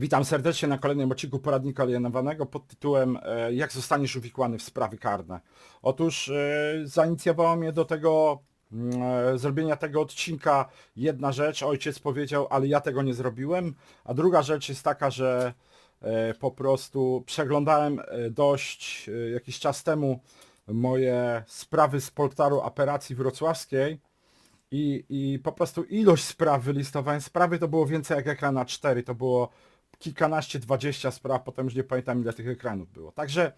Witam serdecznie na kolejnym odcinku poradnika alienowanego pod tytułem e, Jak zostaniesz uwikłany w sprawy karne. Otóż e, zainicjowało mnie do tego mm, e, zrobienia tego odcinka jedna rzecz, ojciec powiedział, ale ja tego nie zrobiłem, a druga rzecz jest taka, że po prostu przeglądałem dość jakiś czas temu moje sprawy z portalu operacji wrocławskiej i, i po prostu ilość spraw wylistowałem. Sprawy to było więcej jak ekran na 4, to było kilkanaście, dwadzieścia spraw, potem już nie pamiętam ile tych ekranów było. Także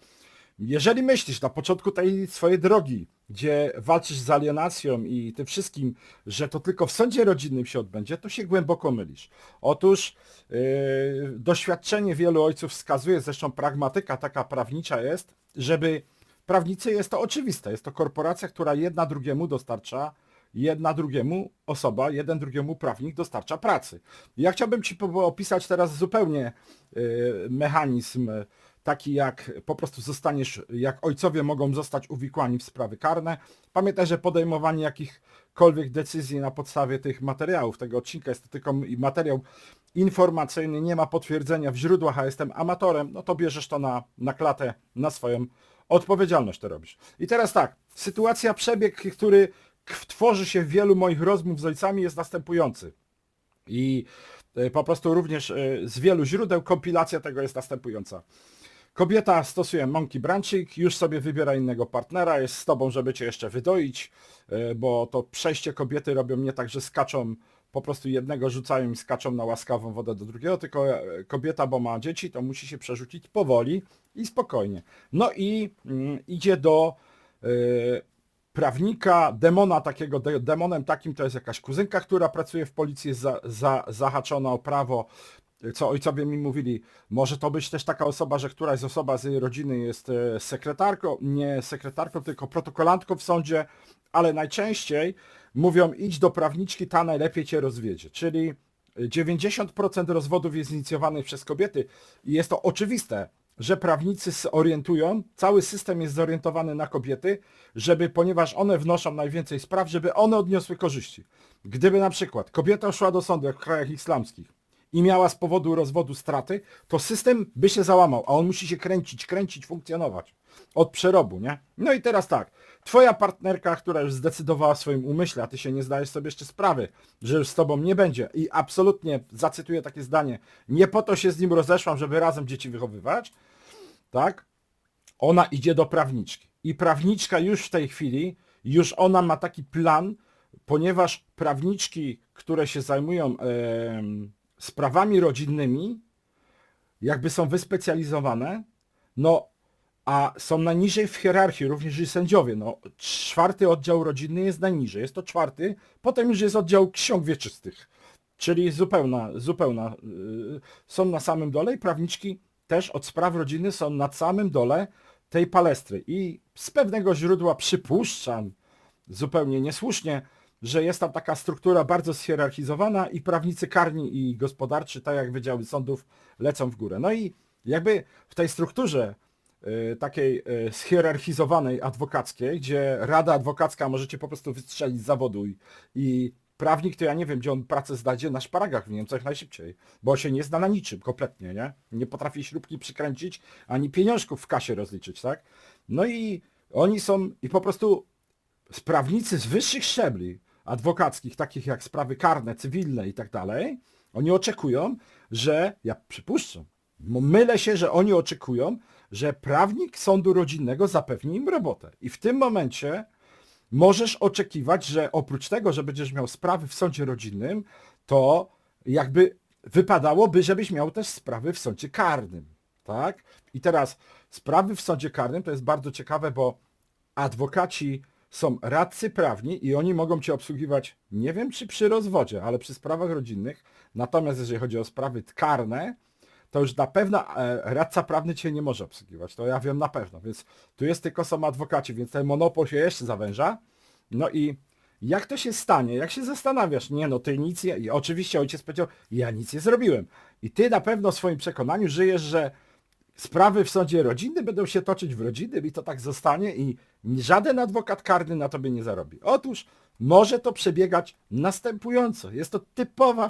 jeżeli myślisz na początku tej swojej drogi, gdzie walczysz z alienacją i tym wszystkim, że to tylko w sądzie rodzinnym się odbędzie, to się głęboko mylisz. Otóż yy, doświadczenie wielu ojców wskazuje, zresztą pragmatyka taka prawnicza jest, żeby prawnicy jest to oczywiste, jest to korporacja, która jedna drugiemu dostarcza jedna drugiemu osoba, jeden drugiemu prawnik dostarcza pracy. Ja chciałbym Ci opisać teraz zupełnie y, mechanizm taki jak po prostu zostaniesz, jak ojcowie mogą zostać uwikłani w sprawy karne. Pamiętaj, że podejmowanie jakichkolwiek decyzji na podstawie tych materiałów, tego odcinka jest tylko materiał informacyjny, nie ma potwierdzenia w źródłach, a jestem amatorem, no to bierzesz to na, na klatę, na swoją odpowiedzialność to robisz. I teraz tak, sytuacja, przebieg, który tworzy się w wielu moich rozmów z ojcami jest następujący. I e, po prostu również e, z wielu źródeł kompilacja tego jest następująca. Kobieta stosuje monkey branching, już sobie wybiera innego partnera, jest z tobą, żeby cię jeszcze wydoić, e, bo to przejście kobiety robią nie tak, że skaczą, po prostu jednego rzucają i skaczą na łaskawą wodę do drugiego, tylko kobieta, bo ma dzieci, to musi się przerzucić powoli i spokojnie. No i mm, idzie do prawnika, demona takiego, de, demonem takim to jest jakaś kuzynka, która pracuje w policji, jest za, za, zahaczona o prawo, co ojcowie mi mówili, może to być też taka osoba, że któraś z osoba z jej rodziny jest e, sekretarką, nie sekretarką, tylko protokolantką w sądzie, ale najczęściej mówią idź do prawniczki, ta najlepiej cię rozwiedzie, czyli 90% rozwodów jest inicjowanych przez kobiety i jest to oczywiste, że prawnicy zorientują, cały system jest zorientowany na kobiety, żeby, ponieważ one wnoszą najwięcej spraw, żeby one odniosły korzyści. Gdyby na przykład kobieta szła do sądu, jak w krajach islamskich, i miała z powodu rozwodu straty, to system by się załamał, a on musi się kręcić, kręcić, funkcjonować. Od przerobu, nie? No i teraz tak, twoja partnerka, która już zdecydowała w swoim umyśle, a ty się nie zdajesz sobie jeszcze sprawy, że już z tobą nie będzie i absolutnie, zacytuję takie zdanie, nie po to się z nim rozeszłam, żeby razem dzieci wychowywać, tak? Ona idzie do prawniczki. I prawniczka już w tej chwili, już ona ma taki plan, ponieważ prawniczki, które się zajmują em, sprawami rodzinnymi, jakby są wyspecjalizowane, no a są najniżej w hierarchii, również i sędziowie. No, czwarty oddział rodzinny jest najniżej, jest to czwarty, potem już jest oddział ksiąg wieczystych, czyli zupełna, zupełna, yy, są na samym dole i prawniczki też od spraw rodziny są na samym dole tej palestry. I z pewnego źródła przypuszczam, zupełnie niesłusznie, że jest tam taka struktura bardzo schierarchizowana i prawnicy karni i gospodarczy, tak jak wydziały sądów, lecą w górę. No i jakby w tej strukturze y, takiej y, schierarchizowanej adwokackiej, gdzie rada adwokacka możecie po prostu wystrzelić z zawodu i, i prawnik to ja nie wiem, gdzie on pracę znajdzie na szparagach w Niemczech najszybciej, bo się nie zna na niczym kompletnie, nie? Nie potrafi śrubki przykręcić, ani pieniążków w kasie rozliczyć, tak? No i oni są, i po prostu prawnicy z wyższych szczebli adwokackich, takich jak sprawy karne, cywilne i tak dalej, oni oczekują, że, ja przypuszczam, mylę się, że oni oczekują, że prawnik sądu rodzinnego zapewni im robotę. I w tym momencie możesz oczekiwać, że oprócz tego, że będziesz miał sprawy w sądzie rodzinnym, to jakby wypadałoby, żebyś miał też sprawy w sądzie karnym. Tak? I teraz sprawy w sądzie karnym to jest bardzo ciekawe, bo adwokaci są radcy prawni i oni mogą cię obsługiwać, nie wiem czy przy rozwodzie, ale przy sprawach rodzinnych. Natomiast jeżeli chodzi o sprawy karne, to już na pewno e, radca prawny cię nie może obsługiwać. To ja wiem na pewno. Więc tu jest tylko są adwokaci, więc ten monopol się jeszcze zawęża. No i jak to się stanie? Jak się zastanawiasz? Nie no, ty nic nie... I oczywiście ojciec powiedział, ja nic nie zrobiłem. I ty na pewno w swoim przekonaniu żyjesz, że sprawy w sądzie rodzinnym będą się toczyć w rodzinnym i to tak zostanie i żaden adwokat karny na tobie nie zarobi. Otóż może to przebiegać następująco. Jest to typowa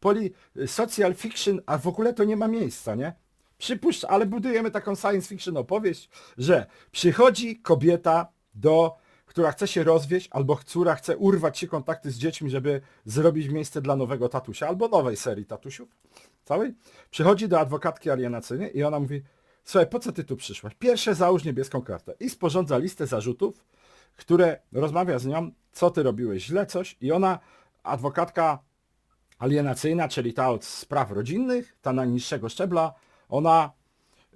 poli- social fiction, a w ogóle to nie ma miejsca, nie? Przypuszcz, ale budujemy taką science fiction opowieść, że przychodzi kobieta do, która chce się rozwieść, albo która chce urwać się kontakty z dziećmi, żeby zrobić miejsce dla nowego tatusia, albo nowej serii tatusiów, całej. Przychodzi do adwokatki alienacyjnej i ona mówi, słuchaj, po co ty tu przyszłaś? Pierwsze załóż niebieską kartę i sporządza listę zarzutów, które rozmawia z nią, co ty robiłeś źle, coś i ona, adwokatka alienacyjna, czyli ta od spraw rodzinnych, ta najniższego szczebla, ona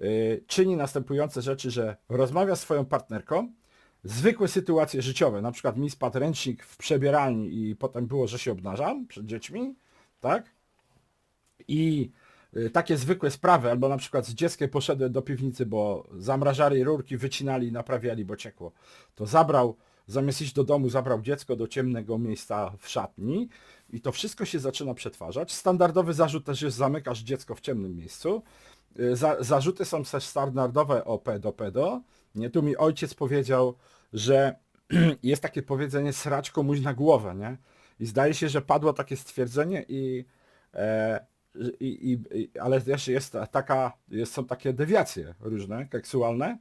y, czyni następujące rzeczy, że rozmawia z swoją partnerką, zwykłe sytuacje życiowe, na przykład mi spadł ręcznik w przebieralni i potem było, że się obnażam przed dziećmi, tak? I takie zwykłe sprawy, albo na przykład z dzieckiem poszedłem do piwnicy, bo zamrażali rurki, wycinali naprawiali, bo ciekło. To zabrał, zamiast iść do domu, zabrał dziecko do ciemnego miejsca w szatni i to wszystko się zaczyna przetwarzać. Standardowy zarzut też jest zamykasz dziecko w ciemnym miejscu. Y, Za, zarzuty są też standardowe o pedo pedo. Nie, tu mi ojciec powiedział, że jest takie powiedzenie srać komuś na głowę, nie? I zdaje się, że padło takie stwierdzenie i, e, i, i, ale też jest taka, jest, są takie dewiacje różne, seksualne.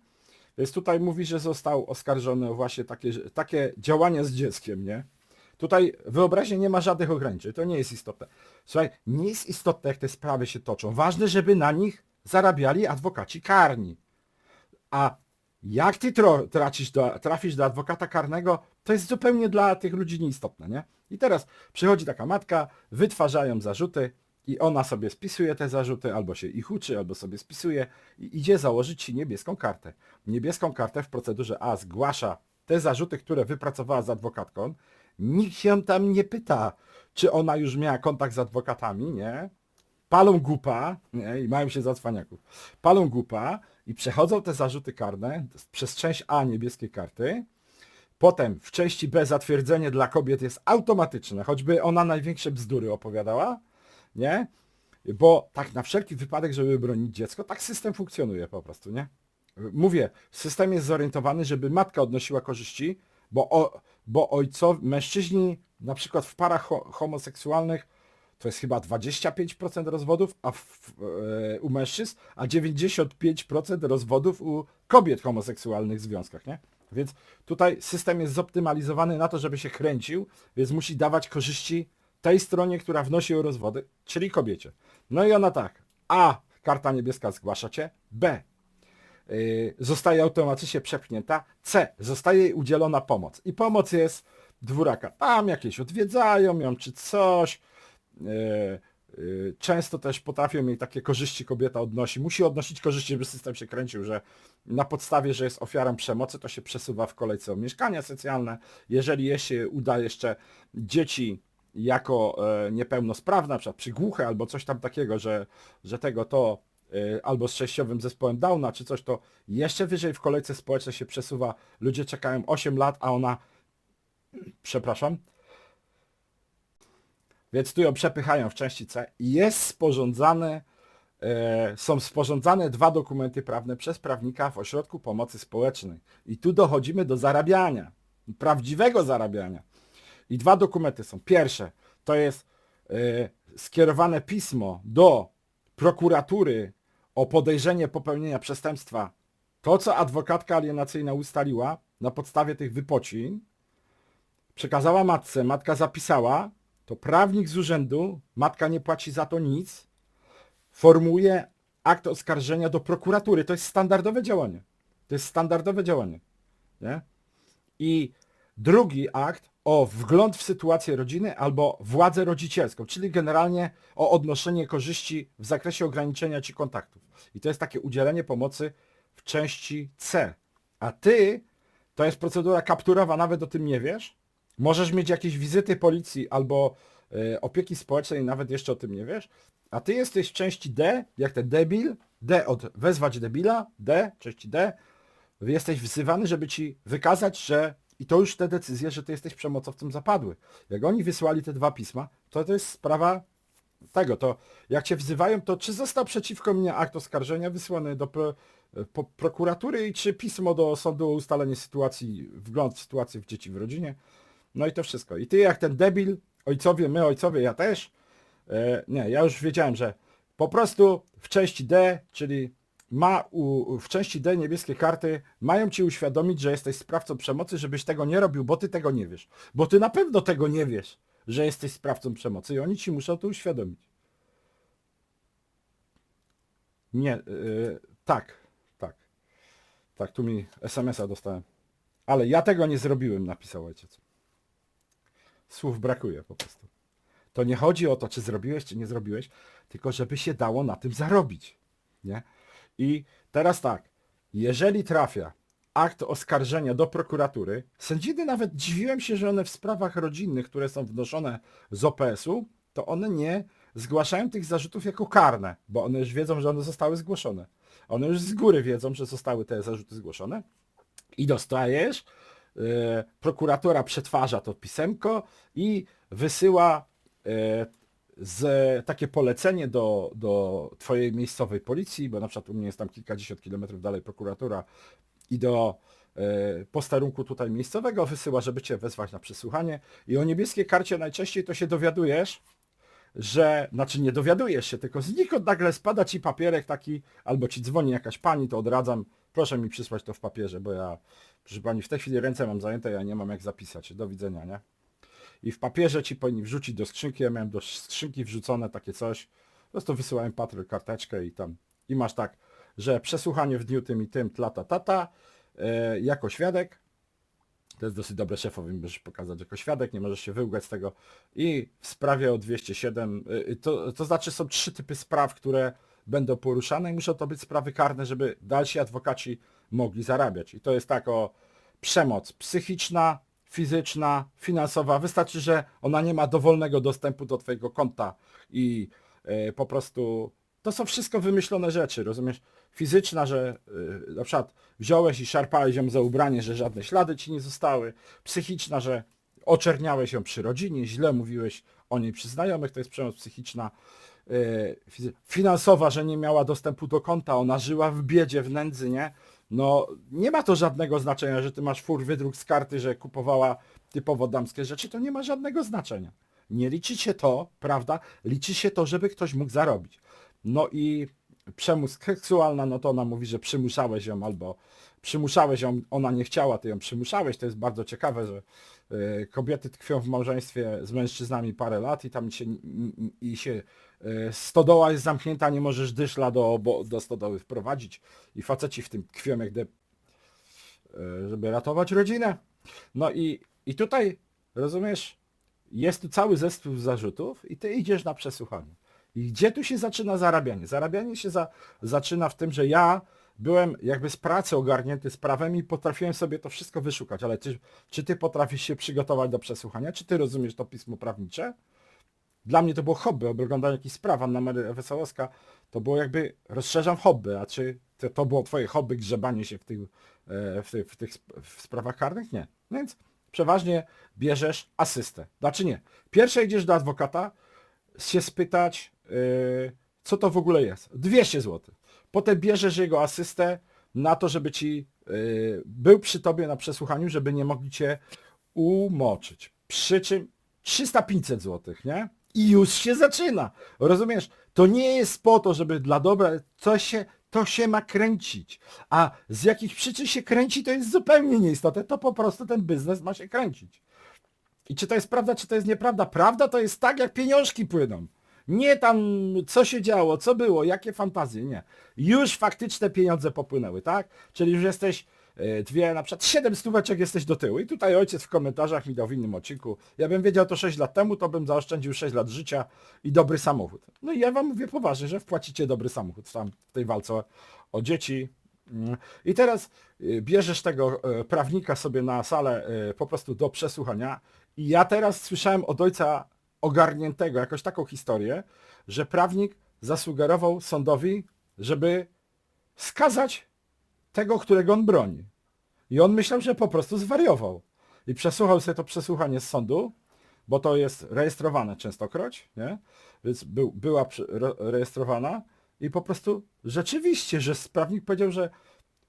Więc tutaj mówi, że został oskarżony o właśnie takie, takie działania z dzieckiem, nie? Tutaj wyobraźnie nie ma żadnych ograniczeń, to nie jest istotne. Słuchaj, nie jest istotne jak te sprawy się toczą. Ważne, żeby na nich zarabiali adwokaci karni. A jak ty tracisz do, trafisz do adwokata karnego, to jest zupełnie dla tych ludzi nieistotne, nie? I teraz przychodzi taka matka, wytwarzają zarzuty i ona sobie spisuje te zarzuty, albo się ich uczy, albo sobie spisuje i idzie założyć ci niebieską kartę. Niebieską kartę w procedurze A zgłasza te zarzuty, które wypracowała z adwokatką. Nikt się tam nie pyta, czy ona już miała kontakt z adwokatami, nie? palą gupa nie, i mają się za cwaniaków. Palą gupa i przechodzą te zarzuty karne przez część A niebieskie karty. Potem w części B zatwierdzenie dla kobiet jest automatyczne, choćby ona największe bzdury opowiadała, nie? Bo tak na wszelki wypadek, żeby bronić dziecko, tak system funkcjonuje po prostu, nie? Mówię, system jest zorientowany, żeby matka odnosiła korzyści, bo, o, bo mężczyźni na przykład w parach ho homoseksualnych to jest chyba 25% rozwodów a w, e, u mężczyzn, a 95% rozwodów u kobiet w homoseksualnych związkach, nie? Więc tutaj system jest zoptymalizowany na to, żeby się kręcił, więc musi dawać korzyści tej stronie, która wnosi o rozwody, czyli kobiecie. No i ona tak, A, karta niebieska zgłasza cię, B, y, zostaje automatycznie przepchnięta, C, zostaje jej udzielona pomoc. I pomoc jest dwuraka. Tam jakieś odwiedzają ją, czy coś, E, e, Często też potrafią jej takie korzyści kobieta odnosi. Musi odnosić korzyści, żeby system się kręcił, że na podstawie, że jest ofiarą przemocy, to się przesuwa w kolejce o mieszkania socjalne. Jeżeli jej się uda jeszcze dzieci jako e, niepełnosprawne, na przygłuche albo coś tam takiego, że, że tego to e, albo z częściowym zespołem Downa czy coś, to jeszcze wyżej w kolejce społecznej się przesuwa. Ludzie czekają 8 lat, a ona, przepraszam, więc tu ją przepychają w części C jest sporządzane, e, są sporządzane dwa dokumenty prawne przez prawnika w Ośrodku Pomocy Społecznej. I tu dochodzimy do zarabiania, prawdziwego zarabiania. I dwa dokumenty są. Pierwsze to jest e, skierowane pismo do prokuratury o podejrzenie popełnienia przestępstwa. To, co adwokatka alienacyjna ustaliła na podstawie tych wypocin, przekazała matce, matka zapisała, to prawnik z urzędu, matka nie płaci za to nic, formułuje akt oskarżenia do prokuratury. To jest standardowe działanie. To jest standardowe działanie. Nie? I drugi akt o wgląd w sytuację rodziny albo władzę rodzicielską, czyli generalnie o odnoszenie korzyści w zakresie ograniczenia ci kontaktów. I to jest takie udzielenie pomocy w części C. A ty, to jest procedura kapturowa, nawet o tym nie wiesz, Możesz mieć jakieś wizyty policji albo e, opieki społecznej, nawet jeszcze o tym nie wiesz, a ty jesteś w części D, jak ten debil, D od wezwać debila, D, części D, jesteś wzywany, żeby ci wykazać, że i to już te decyzje, że ty jesteś przemocowcem zapadły. Jak oni wysłali te dwa pisma, to to jest sprawa tego, to jak cię wzywają, to czy został przeciwko mnie akt oskarżenia wysłany do pro, po, prokuratury i czy pismo do sądu o ustalenie sytuacji, wgląd w sytuację w dzieci w rodzinie, No i to wszystko. I ty jak ten debil, ojcowie, my ojcowie, ja też, e, nie, ja już wiedziałem, że po prostu w części D, czyli ma u, w części D niebieskie karty mają ci uświadomić, że jesteś sprawcą przemocy, żebyś tego nie robił, bo ty tego nie wiesz. Bo ty na pewno tego nie wiesz, że jesteś sprawcą przemocy i oni ci muszą to uświadomić. Nie, yy, tak, tak. Tak, tu mi SMS-a dostałem. Ale ja tego nie zrobiłem, napisał ojciec. Słów brakuje po prostu. To nie chodzi o to, czy zrobiłeś, czy nie zrobiłeś, tylko żeby się dało na tym zarobić. Nie? I teraz tak, jeżeli trafia akt oskarżenia do prokuratury, sędziny nawet dziwiłem się, że one w sprawach rodzinnych, które są wnoszone z OPS-u, to one nie zgłaszają tych zarzutów jako karne, bo one już wiedzą, że one zostały zgłoszone. One już z góry wiedzą, że zostały te zarzuty zgłoszone i dostajesz, yy, prokuratura przetwarza to pisemko i wysyła yy, z, takie polecenie do, do twojej miejscowej policji, bo na przykład u mnie jest tam kilkadziesiąt kilometrów dalej prokuratura i do e, posterunku tutaj miejscowego wysyła, żeby cię wezwać na przesłuchanie i o niebieskiej karcie najczęściej to się dowiadujesz, że, znaczy nie dowiadujesz się, tylko znikąd nagle spada ci papierek taki, albo ci dzwoni jakaś pani, to odradzam, proszę mi przysłać to w papierze, bo ja, proszę pani, w tej chwili ręce mam zajęte, ja nie mam jak zapisać, do widzenia, nie? I w papierze ci powinni wrzucić do skrzynki, ja miałem do skrzynki wrzucone takie coś, po prostu wysyłałem patrol karteczkę i tam, i masz tak, że przesłuchanie w dniu tym i tym, tlata, tata, e, jako świadek, to jest dosyć dobre szefowi, możesz pokazać jako świadek, nie możesz się wyłgać z tego. I w sprawie o 207, y, to, to znaczy są trzy typy spraw, które będą poruszane i muszą to być sprawy karne, żeby dalsi adwokaci mogli zarabiać. I to jest tak o przemoc psychiczna, fizyczna, finansowa. Wystarczy, że ona nie ma dowolnego dostępu do Twojego konta i e, po prostu to są wszystko wymyślone rzeczy, rozumiesz? Fizyczna, że e, na przykład wziąłeś i szarpałeś ją za ubranie, że żadne ślady Ci nie zostały. Psychiczna, że oczerniałeś ją przy rodzinie, źle mówiłeś o niej przy znajomych, to jest przemoc psychiczna. E, finansowa, że nie miała dostępu do konta, ona żyła w biedzie, w nędzy, nie? No nie ma to żadnego znaczenia, że ty masz fur wydruk z karty, że kupowała typowo damskie rzeczy, to nie ma żadnego znaczenia. Nie liczy się to, prawda? Liczy się to, żeby ktoś mógł zarobić. No i przemoc seksualna, no to ona mówi, że przymuszałeś ją albo przymuszałeś ją, ona nie chciała, ty ją przymuszałeś. To jest bardzo ciekawe, że y, kobiety tkwią w małżeństwie z mężczyznami parę lat i tam się, i się y, stodoła jest zamknięta, nie możesz dyszla do, do stodoły wprowadzić i faceci w tym tkwią jak gdy, y, żeby ratować rodzinę. No i, i tutaj, rozumiesz, jest tu cały zespół zarzutów i ty idziesz na przesłuchanie. I gdzie tu się zaczyna zarabianie? Zarabianie się za, zaczyna w tym, że ja byłem jakby z pracy ogarnięty z prawem i potrafiłem sobie to wszystko wyszukać, ale czy, czy ty potrafisz się przygotować do przesłuchania? Czy ty rozumiesz to pismo prawnicze? Dla mnie to było hobby, oglądanie jakichś spraw, Anna Mary Wesołowska, to było jakby, rozszerzam hobby, a czy to, to było twoje hobby, grzebanie się w tych, e, w tych, w tych w sprawach karnych? Nie. Więc przeważnie bierzesz asystę. Znaczy nie. Pierwsze idziesz do adwokata, się spytać, yy, co to w ogóle jest. 200 zł. Potem bierzesz jego asystę na to, żeby ci yy, był przy tobie na przesłuchaniu, żeby nie mogli cię umoczyć. Przy czym 300-500 zł, nie? I już się zaczyna. Rozumiesz? To nie jest po to, żeby dla dobra, coś się, to się ma kręcić. A z jakich przyczyn się kręci, to jest zupełnie nieistotne. To po prostu ten biznes ma się kręcić. I czy to jest prawda, czy to jest nieprawda? Prawda to jest tak, jak pieniążki płyną. Nie tam, co się działo, co było, jakie fantazje, nie. Już faktyczne pieniądze popłynęły, tak? Czyli już jesteś dwie, na przykład siedem stóweczek jesteś do tyłu. I tutaj ojciec w komentarzach mi dał w innym odcinku. Ja bym wiedział to 6 lat temu, to bym zaoszczędził 6 lat życia i dobry samochód. No i ja wam mówię poważnie, że wpłacicie dobry samochód tam w tej walce o dzieci. Mm. I teraz e, bierzesz tego e, prawnika sobie na salę po prostu do przesłuchania i ja teraz słyszałem od ojca ogarniętego jakoś taką historię, że prawnik zasugerował sądowi, żeby skazać tego, którego on broni. I on myślał, że po prostu zwariował. I przesłuchał sobie to przesłuchanie z sądu, bo to jest rejestrowane częstokroć, nie? Więc był, była rejestrowana i po prostu rzeczywiście, że prawnik powiedział, że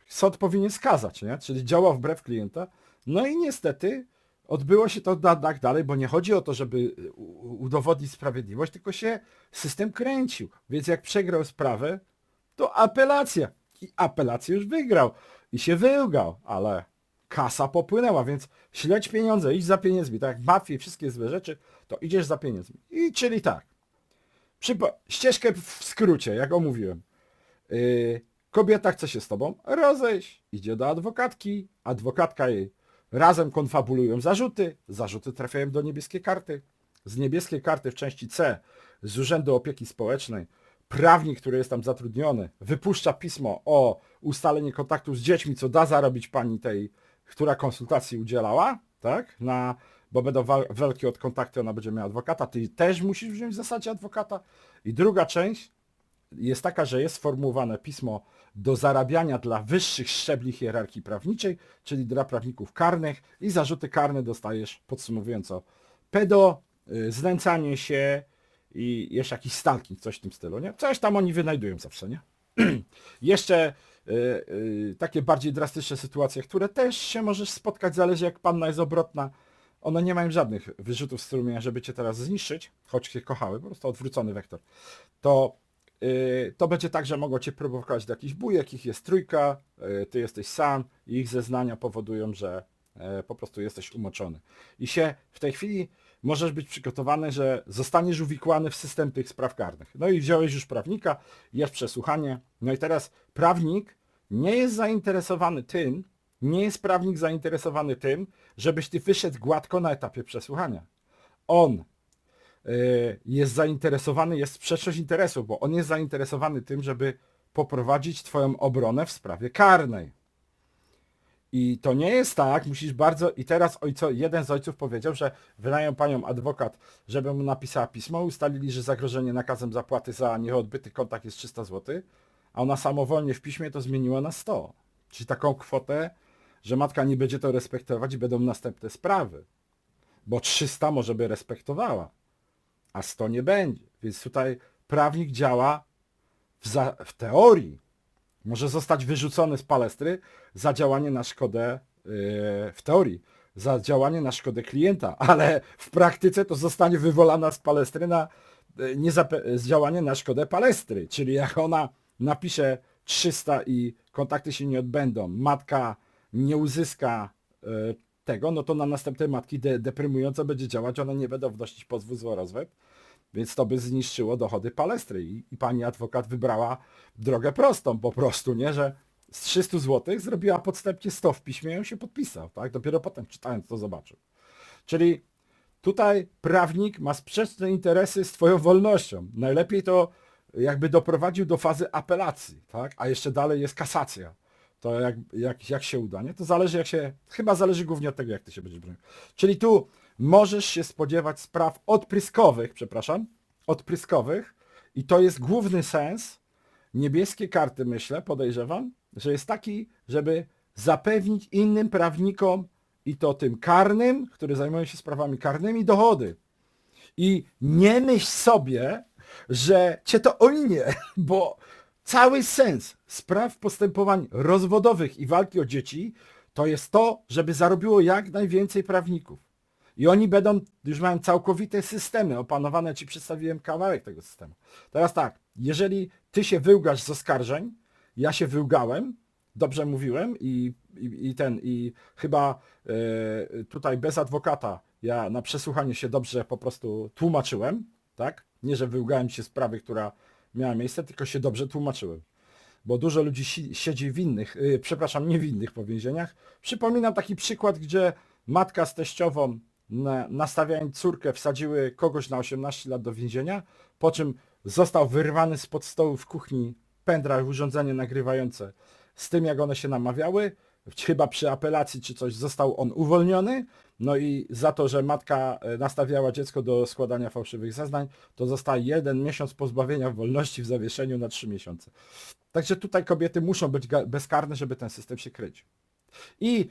sąd powinien skazać, nie? Czyli działa wbrew klienta. No i niestety odbyło się to tak dalej, bo nie chodzi o to, żeby udowodnić sprawiedliwość, tylko się system kręcił. Więc jak przegrał sprawę, to apelacja. I apelację już wygrał. I się wyłgał, ale kasa popłynęła, więc śledź pieniądze, idź za pieniędzmi. Tak jak wszystkie złe rzeczy, to idziesz za pieniędzmi. I czyli tak. Przypo- ścieżkę w skrócie, jak omówiłem. Yy, kobieta chce się z tobą rozejść, idzie do adwokatki, adwokatka jej razem konfabulują zarzuty, zarzuty trafiają do niebieskiej karty. Z niebieskiej karty w części C z Urzędu Opieki Społecznej prawnik, który jest tam zatrudniony, wypuszcza pismo o ustalenie kontaktu z dziećmi, co da zarobić pani tej, która konsultacji udzielała, tak? Na, bo będą walki od kontaktu, ona będzie miała adwokata, ty też musisz wziąć w zasadzie adwokata. I druga część jest taka, że jest sformułowane pismo do zarabiania dla wyższych szczebli hierarchii prawniczej, czyli dla prawników karnych i zarzuty karne dostajesz, podsumowująco, pedo, y, znęcanie się i jeszcze jakiś stalking, coś w tym stylu, nie? Coś tam oni wynajdują zawsze, nie? jeszcze y, y, takie bardziej drastyczne sytuacje, które też się możesz spotkać, zależy jak panna jest obrotna. One nie mają żadnych wyrzutów z sumienia, żeby cię teraz zniszczyć, choć cię kochały, po prostu odwrócony wektor. To Yy, to będzie tak, że mogą cię prowokować do jakichś bujek, ich jest trójka, yy, ty jesteś sam i ich zeznania powodują, że po prostu jesteś umoczony. I się w tej chwili możesz być przygotowany, że zostaniesz uwikłany w system tych spraw karnych. No i wziąłeś już prawnika, jest przesłuchanie, no i teraz prawnik nie jest zainteresowany tym, nie jest prawnik zainteresowany tym, żebyś ty wyszedł gładko na etapie przesłuchania. On y, jest zainteresowany, jest sprzeczność interesów, bo on jest zainteresowany tym, żeby poprowadzić twoją obronę w sprawie karnej. I to nie jest tak, musisz bardzo... I teraz ojco, jeden z ojców powiedział, że wynają panią adwokat, żeby mu napisała pismo, ustalili, że zagrożenie nakazem zapłaty za nieodbyty kontakt jest 300 zł, a ona samowolnie w piśmie to zmieniła na 100. Czyli taką kwotę, że matka nie będzie to respektować i będą następne sprawy. Bo 300 może by respektowała a 100 nie będzie. Więc tutaj prawnik działa w, za, w teorii. Może zostać wyrzucony z palestry za działanie na szkodę, yy, w teorii, za działanie na szkodę klienta, ale w praktyce to zostanie wywolana z palestry na yy, nie działanie na szkodę palestry. Czyli jak ona napisze 300 i kontakty się nie odbędą, matka nie uzyska yy, tego, no to na następne matki de deprymująco będzie działać, one nie będą wnosić pozwu o rozwód, więc to by zniszczyło dochody palestry i, i pani adwokat wybrała drogę prostą po prostu, nie, że z 300 zł zrobiła podstępnie 100 w piśmie i on się podpisał, tak, dopiero potem czytając to zobaczył. Czyli tutaj prawnik ma sprzeczne interesy z twoją wolnością. Najlepiej to jakby doprowadził do fazy apelacji, tak, a jeszcze dalej jest kasacja to jak, jak, jak się uda, nie? To zależy jak się, chyba zależy głównie od tego, jak ty się będziesz bronił. Czyli tu możesz się spodziewać spraw odpryskowych, przepraszam, odpryskowych i to jest główny sens niebieskie karty, myślę, podejrzewam, że jest taki, żeby zapewnić innym prawnikom i to tym karnym, które zajmują się sprawami karnymi, dochody. I nie myśl sobie, że cię to ominie, bo cały sens spraw postępowań rozwodowych i walki o dzieci to jest to, żeby zarobiło jak najwięcej prawników. I oni będą, już mają całkowite systemy opanowane, ci przedstawiłem kawałek tego systemu. Teraz tak, jeżeli ty się wyłgasz z oskarżeń, ja się wyłgałem, dobrze mówiłem i, i, i ten, i chyba e, tutaj bez adwokata ja na przesłuchanie się dobrze po prostu tłumaczyłem, tak? Nie, że wyłgałem się sprawy, która miała miejsce, tylko się dobrze tłumaczyłem. Bo dużo ludzi si siedzi w innych, yy, przepraszam, nie w innych po więzieniach. Przypominam taki przykład, gdzie matka z teściową na, nastawiając córkę wsadziły kogoś na 18 lat do więzienia, po czym został wyrwany spod stołu w kuchni pendrive, urządzenie nagrywające z tym, jak one się namawiały. Chyba przy apelacji czy coś został on uwolniony, no i za to, że matka e, nastawiała dziecko do składania fałszywych zeznań, to zostaje jeden miesiąc pozbawienia wolności w zawieszeniu na trzy miesiące. Także tutaj kobiety muszą być bezkarne, żeby ten system się kryć. I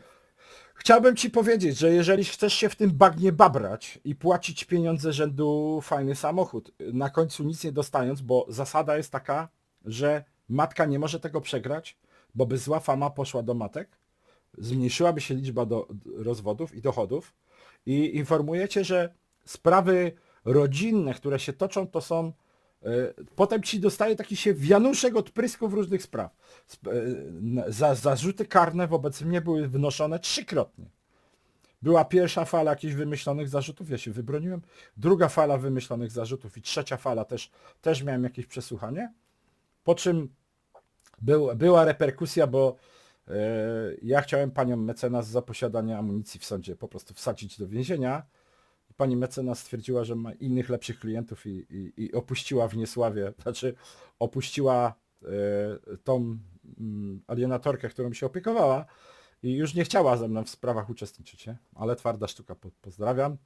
chciałbym Ci powiedzieć, że jeżeli chcesz się w tym bagnie babrać i płacić pieniądze rzędu fajny samochód, na końcu nic nie dostając, bo zasada jest taka, że matka nie może tego przegrać, bo by zła fama poszła do matek, zmniejszyłaby się liczba do, rozwodów i dochodów i informujecie, że sprawy rodzinne, które się toczą, to są Potem ci dostaje taki się wianuszek odprysków różnych spraw. Sp- e, Za, zarzuty karne wobec mnie były wynoszone trzykrotnie. Była pierwsza fala jakichś wymyślonych zarzutów, ja się wybroniłem. Druga fala wymyślonych zarzutów i trzecia fala też, też miałem jakieś przesłuchanie. Po czym był, była reperkusja, bo e, ja chciałem panią mecenas za posiadanie amunicji w sądzie po prostu wsadzić do więzienia. Pani mecenas stwierdziła, że ma innych lepszych klientów i, i, i opuściła w niesławie, znaczy opuściła e, tą mm, alienatorkę, którą się opiekowała i już nie chciała ze mną w sprawach uczestniczyć, nie? ale twarda sztuka, po, pozdrawiam.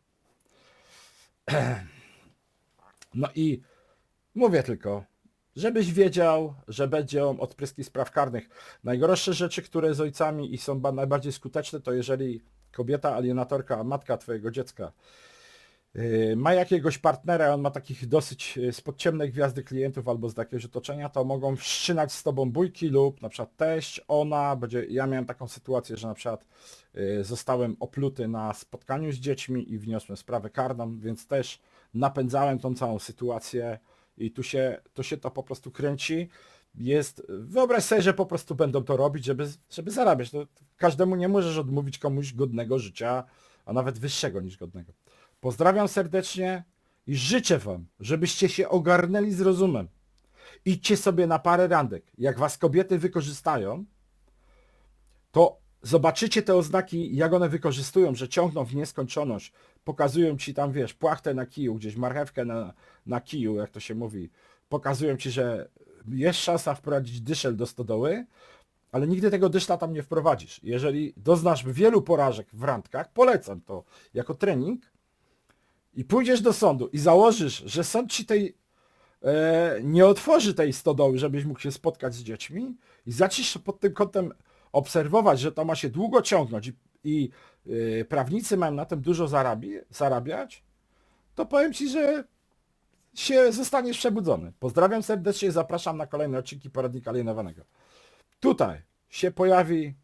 No i mówię tylko, żebyś wiedział, że będą odpryski spraw karnych. Najgorsze rzeczy, które z ojcami i są ba- najbardziej skuteczne, to jeżeli kobieta, alienatorka, matka twojego dziecka ma jakiegoś partnera, on ma takich dosyć yy, spod ciemnej gwiazdy klientów albo z jakiegoś otoczenia, to mogą wszczynać z tobą bójki lub na przykład teść, ona, będzie, ja miałem taką sytuację, że na przykład yy, zostałem opluty na spotkaniu z dziećmi i wniosłem sprawę karną, więc też napędzałem tą całą sytuację i tu się, tu się to po prostu kręci. Jest, wyobraź sobie, że po prostu będą to robić, żeby, żeby zarabiać. To każdemu nie możesz odmówić komuś godnego życia, a nawet wyższego niż godnego. Pozdrawiam serdecznie i życzę wam, żebyście się ogarnęli z rozumem. Idźcie sobie na parę randek. Jak was kobiety wykorzystają, to zobaczycie te oznaki, jak one wykorzystują, że ciągną w nieskończoność, pokazują ci tam, wiesz, płachtę na kiju, gdzieś marchewkę na, na kiju, jak to się mówi, pokazują ci, że jest szansa wprowadzić dyszel do stodoły, ale nigdy tego dyszla tam nie wprowadzisz. Jeżeli doznasz wielu porażek w randkach, polecam to jako trening i pójdziesz do sądu i założysz, że sąd ci tej e, nie otworzy tej stodoły, żebyś mógł się spotkać z dziećmi i zaczniesz pod tym kątem obserwować, że to ma się długo ciągnąć i, i e, prawnicy mają na tym dużo zarabi, zarabiać, to powiem Ci, że się zostaniesz przebudzony. Pozdrawiam serdecznie zapraszam na kolejne odcinki poradnika alienowanego. Tutaj się pojawi,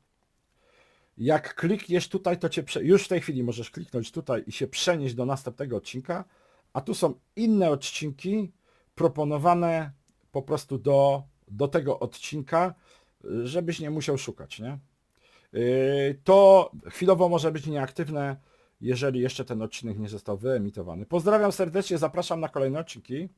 jak klikniesz tutaj, to cię prze... już w tej chwili możesz kliknąć tutaj i się przenieść do następnego odcinka, a tu są inne odcinki proponowane po prostu do, do tego odcinka, żebyś nie musiał szukać, nie? Yy, To chwilowo może być nieaktywne, jeżeli jeszcze ten odcinek nie został wyemitowany. Pozdrawiam serdecznie, zapraszam na kolejne odcinki.